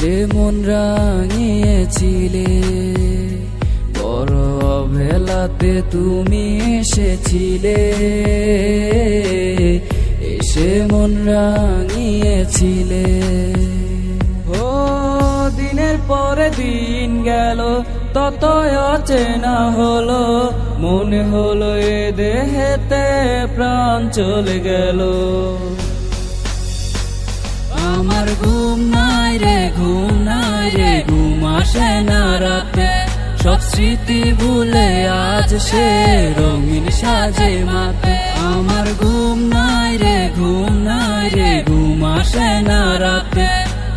এসে মন রাঙিয়েছিলে, বড় অভেলাতে তুমি এসেছিলে। এসে মন রাঙিয়েছিলে। ও, দিনের পরে দিন গেল তত অচেনা হলো। মনে হলো এ দেহেতে প্রাণ চলে গেল। আমার ঘুম রে ঘুম নাই রে, ঘুম আসে না রাতে। সব স্মৃতি ভুলে আজ সে রঙিন সাজে মাতে। আমার ঘুম নাই রে, ঘুম নাই রে, ঘুম আসে না রাতে।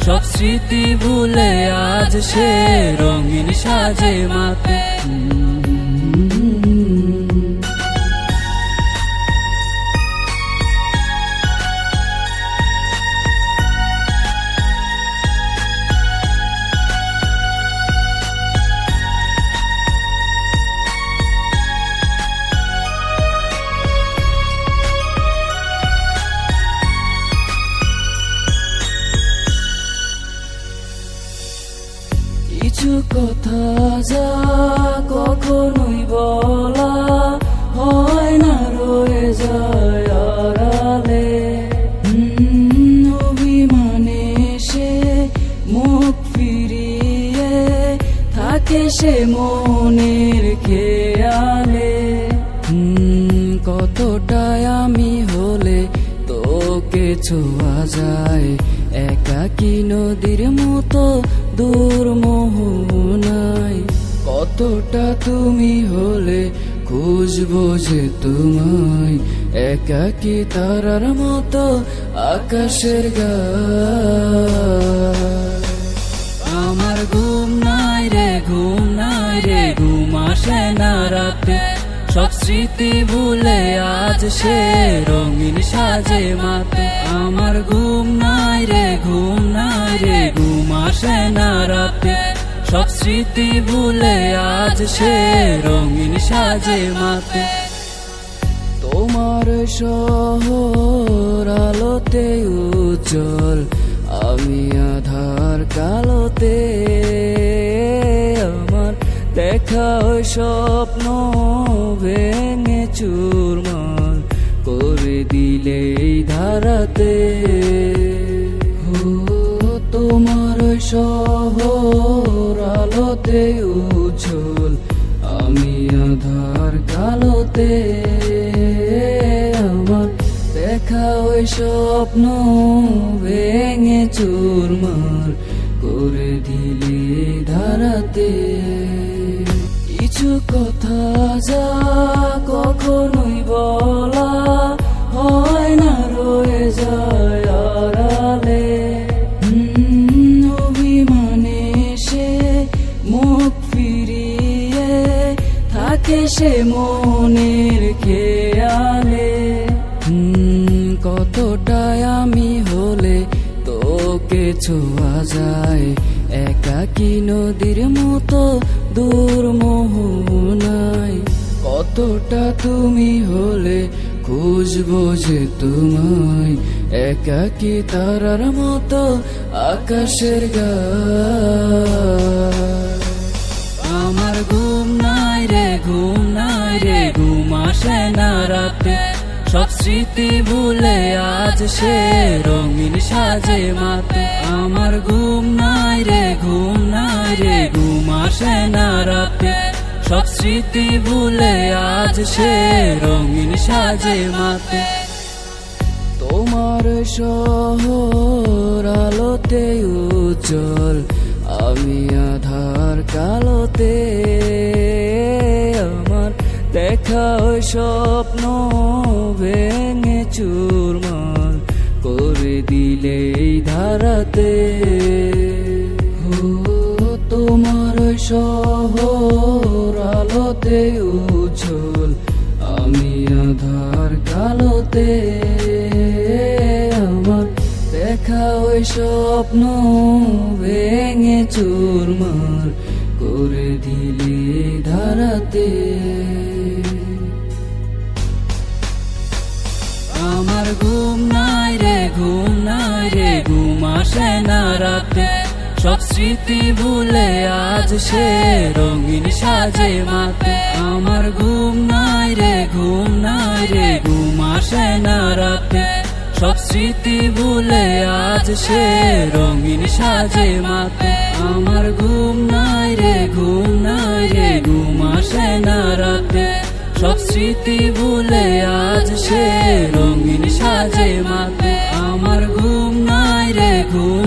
সব স্মৃতি ভুলে আজ সে রঙিন সাজে মাতে। কিছু কথা যা কখনোই বলা হয় না রয়ে যায় আড়ালে। অভিমানে সে মুখ ফিরিয়ে থাকে সে মনের খেয়ালে। হুম, কতটাই আমি হলে তোকে ছোঁয়া যায়? একাকি নদীর মতো দূর মোহনায় কতটা তুমি হলে খুঁজবো যে তোমায়? একাকি তারার মতো আকাশের গা? আমার ঘুম নাই রে, ঘুম নাই রে, ঘুম আসে না রাতে। সব স্মৃতি ভুলে আজ সে রঙিন সাজে মাতে। আমার ঘুম নাই রে, ঘুম নাই রে, ঘুম আসে না রাতে। সব স্মৃতি ভুলে আজ সে রঙিন সাজে মাতে। তোমার শহর আলোতে উজ্জ্বল দিলে এই ধারাতে। তোমার শহর আলোতে উজ্জ্বল, আমি আধার কালোতে। আমার দেখা ওই স্বপ্ন ভেঙে চুরমার করে দিলে ধারাতে। কিছু কথা যা কখনোই বলা থাকে সে মনের খেয়ালে। হুম, কতটাই আমি হলে তোকে ছোঁয়া যায়। একাকি নদীর মতো দূর মোহনায়। কতটা তুমি হলে খুঁজবো যে তোমায়। একাকি তারার মতো আকাশের গা আমার ঘুম রে ঘুম নাই রে ঘুম আসে না রাতে। সব স্মৃতি ভুলে আজ সে রঙিন সাজে মাতে। আমার ঘুম নাই রে ঘুম নাই রে ঘুম আসে না রাতে। সব স্মৃতি ভুলে আজ সে রঙিন সাজে মাতে। তোমার শহর আলোতে উজ্জ্বল, আমি আধার কালোতে দেখা স্বপ্ন ভেঙে চুরমার করে দিলে ধারাতে। ও তোমার ওই শহর আলোতে উজ্জ্বল, আমি আধার কালোতে। আমার দেখা ওই স্বপ্ন ভেঙে চুরমার করে দিলে ধারাতে। আমার ঘুম নাই রে, ঘুম নাই রে, ঘুম আসে না রাতে। সব স্মৃতি ভুলে আজ সে রঙিন সাজে মাতে। আমার ঘুম নাই রে, ঘুম নাই রে, ঘুম আসে না রাতে। সব স্মৃতি ভুলে আজ সে রঙিন সাজে মাতে। আমার ঘুম নাই রে, ঘুম নাই রে, ঘুম আসে না রাতে। সব স্মৃতি ভুলে সাজে মাতে আমার ঘুম নাই রে ঘুম